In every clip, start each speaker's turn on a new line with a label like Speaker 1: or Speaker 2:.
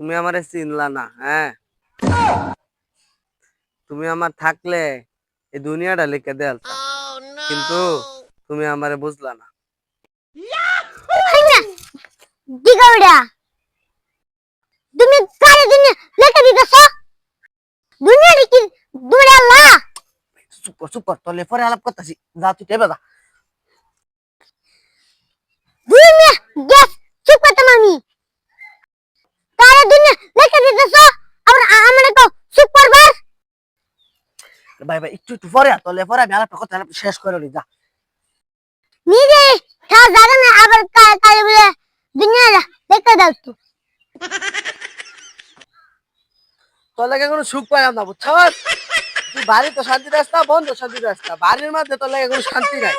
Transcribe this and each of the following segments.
Speaker 1: তুমি আমারে চিনলা না হ্যাঁ? তুমি আমার থাকলে এই দুনিয়াটা লিখে দেল কিন্তু তুমি আমারে বুঝলা না।
Speaker 2: দিগৌড়া তুমি সারা দুনিয়া লেখা দিতেছ? দুনিয়াটা কি দূরে আল্লাহ?
Speaker 1: সুপার সুপার তলে পরে আলাপ করতেছি। যা তুই টেবে যা
Speaker 2: দুনিয়া গ্যাস চুপ করতাম আমি সারা দুনিয়া লেখা দিতেছ আবার আ- আমরা তো চুপ করবার
Speaker 1: ভাই ভাই একটু একটু পরে তলে পরে আমি আলাপটা কথা শেষ করে নি যা।
Speaker 2: নিজে তা জায়গা না আবার কালে বলে দুনিয়া লেখা দাও তো
Speaker 1: তোর কোনো সুখ পাইলাম না বুঝছ তুই বাড়ি তো শান্তি রাস্তা বন্ধ শান্তি রাস্তা বাড়ির মধ্যে তোর লাগে কোনো শান্তি নাই।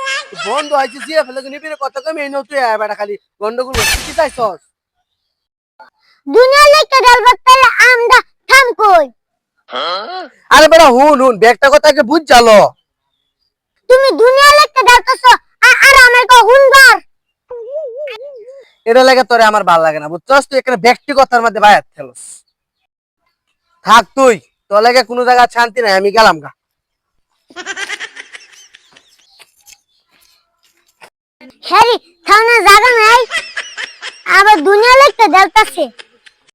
Speaker 1: বন্ধ হয়েছে জিয়া ফেলে নিবিড়ে কত কমে এই নতুন আয় বেটা খালি গন্ডগোল কি চাইছস?
Speaker 2: দুনিয়া লেখা দেলবার তাহলে আমরা
Speaker 1: আরে বেটা হুন হুন ব্যাগটা কথা আগে বুঝ জালো?
Speaker 2: তুমি দুনিয়া লেখা দাওতেছ আর আমার কো হুনবার
Speaker 1: এটা লাগে তোরে আমার ভালো লাগে না বুঝছস? তুই এখানে ব্যক্তিগতার মধ্যে বাইরে খেলস। থাক তুই তোর লাগে কোনো জায়গা শান্তি নাই আমি গেলাম গা।
Speaker 2: হ্যারি থানা জায়গা নাই। আবার দুনিয়া লেখা দেলতাছে